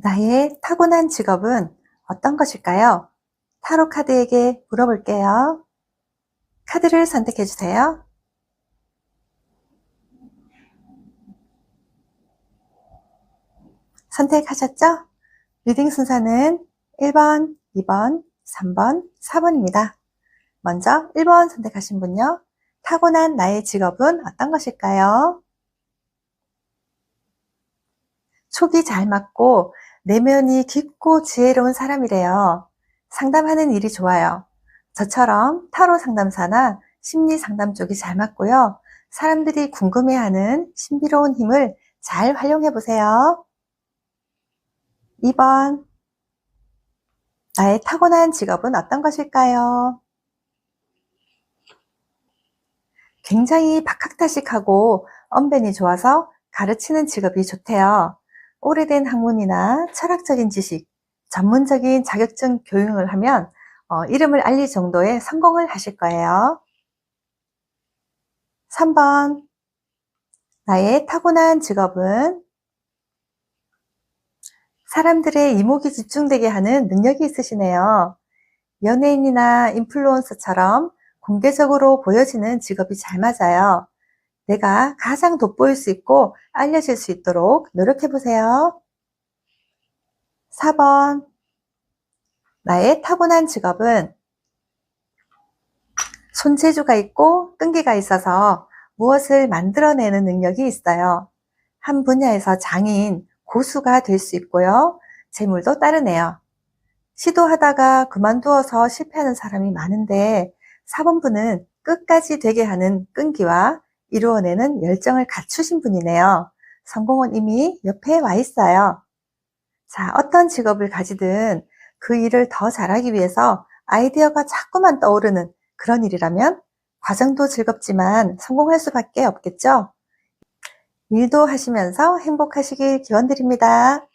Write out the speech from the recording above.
나의 타고난 직업은 어떤 것일까요? 타로 카드에게 물어볼게요. 카드를 선택해 주세요. 선택하셨죠? 리딩 순서는 1번, 2번, 3번, 4번입니다. 먼저 1번 선택하신 분요. 타고난 나의 직업은 어떤 것일까요? 촉이 잘 맞고 내면이 깊고 지혜로운 사람이래요. 상담하는 일이 좋아요. 저처럼 타로 상담사나 심리 상담 쪽이 잘 맞고요. 사람들이 궁금해하는 신비로운 힘을 잘 활용해 보세요. 2번. 나의 타고난 직업은 어떤 것일까요? 굉장히 박학다식하고 언변이 좋아서 가르치는 직업이 좋대요. 오래된 학문이나 철학적인 지식, 전문적인 자격증 교육을 하면 어, 이름을 알릴 정도의 성공을 하실 거예요. 3번. 나의 타고난 직업은 사람들의 이목이 집중되게 하는 능력이 있으시네요. 연예인이나 인플루언서처럼 공개적으로 보여지는 직업이 잘 맞아요. 내가 가장 돋보일 수 있고 알려질 수 있도록 노력해 보세요. 4번. 나의 타고난 직업은 손재주가 있고 끈기가 있어서 무엇을 만들어내는 능력이 있어요. 한 분야에서 장인, 고수가 될 수 있고요. 재물도 따르네요. 시도하다가 그만두어서 실패하는 사람이 많은데 4번분은 끝까지 되게 하는 끈기와 이루어내는 열정을 갖추신 분이네요. 성공은 이미 옆에 와 있어요. 자, 어떤 직업을 가지든 그 일을 더 잘하기 위해서 아이디어가 자꾸만 떠오르는 그런 일이라면 과정도 즐겁지만 성공할 수밖에 없겠죠? 일도 하시면서 행복하시길 기원드립니다.